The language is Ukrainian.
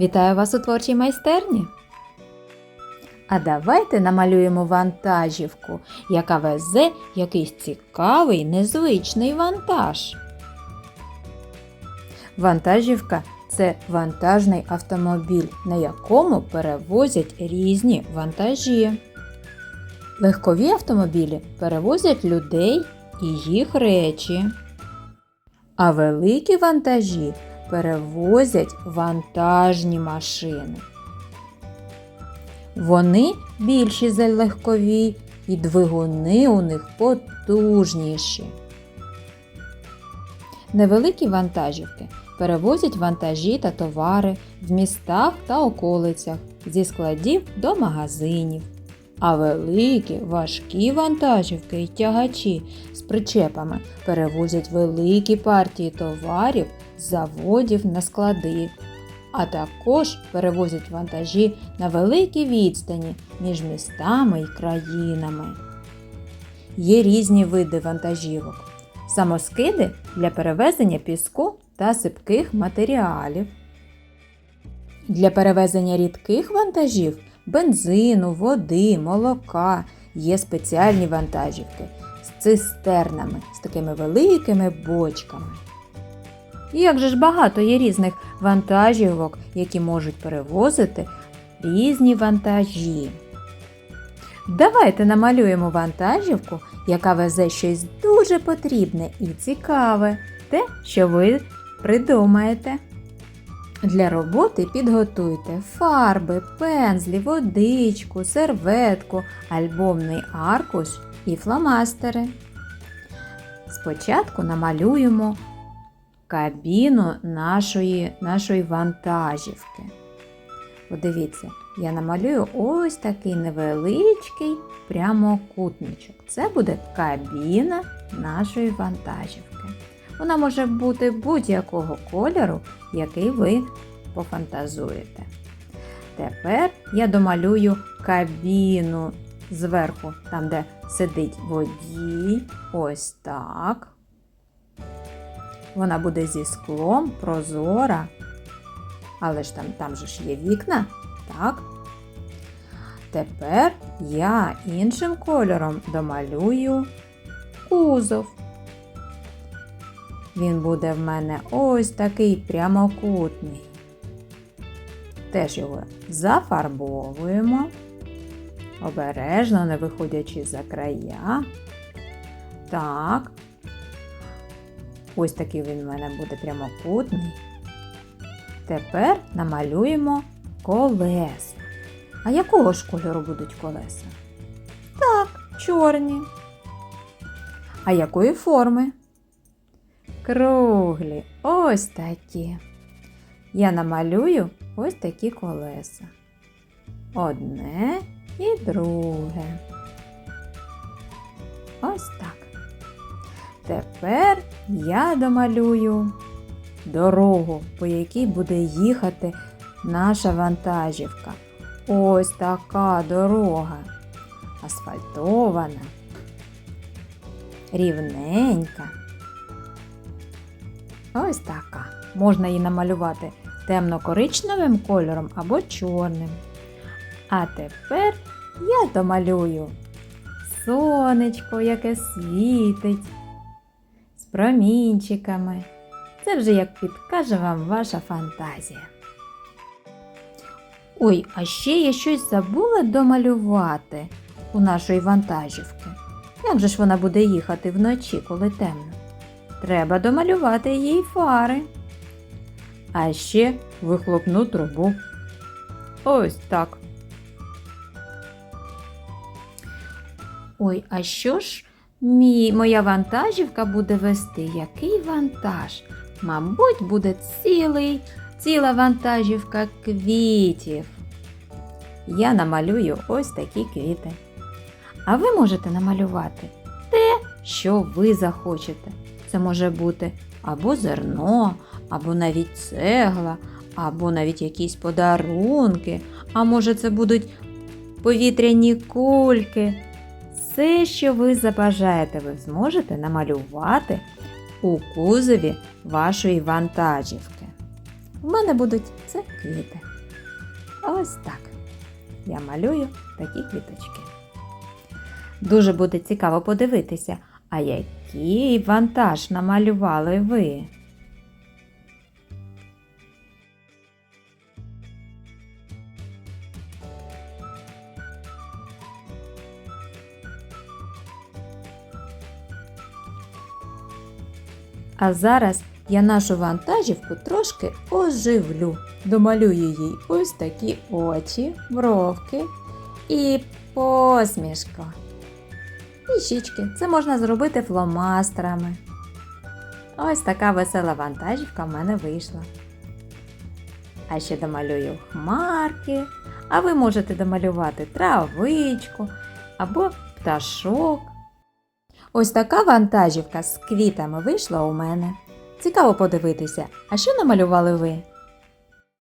Вітаю вас у творчій майстерні. А давайте намалюємо вантажівку, яка везе якийсь цікавий незвичний вантаж. Вантажівка це вантажний автомобіль, на якому перевозять різні вантажі. Легкові автомобілі перевозять людей і їх речі. А великі вантажі перевозять вантажні машини. Вони більші за легкові, і двигуни у них потужніші. Невеликі вантажівки перевозять вантажі та товари в містах та околицях зі складів до магазинів. А великі важкі вантажівки і тягачі з причепами перевозять великі партії товарів з заводів на склади, а також перевозять вантажі на великій відстані між містами і країнами. Є різні види вантажівок. Самоскиди для перевезення піску та сипких матеріалів. Для перевезення рідких вантажів бензину, води, молока є спеціальні вантажівки з цистернами, з такими великими бочками. Як же ж багато є різних вантажівок, які можуть перевозити різні вантажі. Давайте намалюємо вантажівку, яка везе щось дуже потрібне і цікаве, те, що ви придумаєте. Для роботи підготуйте фарби, пензлі, водичку, серветку, альбомний аркуш і фломастери. Спочатку намалюємо кабіну нашої, нашої вантажівки. Подивіться, я намалюю ось такий невеличкий прямокутничок. Це буде кабіна нашої вантажівки. Вона може бути будь-якого кольору, який ви пофантазуєте. Тепер я домалюю кабіну зверху, там, де сидить водій. Ось так. Вона буде зі склом, прозора. Але ж там, там же ж є вікна, так? Тепер я іншим кольором домалюю кузов. Він буде в мене ось такий прямокутний. Теж його зафарбовуємо, обережно, не виходячи за края. Так. Ось такий він в мене буде прямокутний. Тепер намалюємо колеса. А якого ж кольору будуть колеса? Так, чорні. А якої форми? Круглі, ось такі. Я намалюю ось такі колеса. Одне і друге. Ось так. Тепер я домалюю дорогу, по якій буде їхати наша вантажівка. Ось така дорога. Асфальтована, рівненька. Ось така. Можна її намалювати темно-коричневим кольором або чорним. А тепер я домалюю сонечко, яке світить з промінчиками. Це вже як підкаже вам ваша фантазія. Ой, а ще я щось забула домалювати у нашої вантажівки. Як же ж вона буде їхати вночі, коли темно? Треба домалювати їй фари. А ще вихлопну трубу. Ось так. Ой, а що ж мій, моя вантажівка буде вести? Який вантаж? Мабуть, буде цілий, ціла вантажівка квітів. Я намалюю ось такі квіти. А ви можете намалювати те, що ви захочете. Це може бути або зерно, або навіть цегла, або навіть якісь подарунки, а може це будуть повітряні кульки. Все, що ви забажаєте, ви зможете намалювати у кузові вашої вантажівки. У мене будуть це квіти. Ось так. Я малюю такі квіточки. Дуже буде цікаво подивитися, а який вантаж намалювали ви. А зараз я нашу вантажівку трошки оживлю. Домалюю їй ось такі очі, бровки і посмішка. І щічки. Це можна зробити фломастерами. Ось така весела вантажівка в мене вийшла. А ще домалюю хмарки, а ви можете домалювати травичку або пташок. Ось така вантажівка з квітами вийшла у мене. Цікаво подивитися, а що намалювали ви?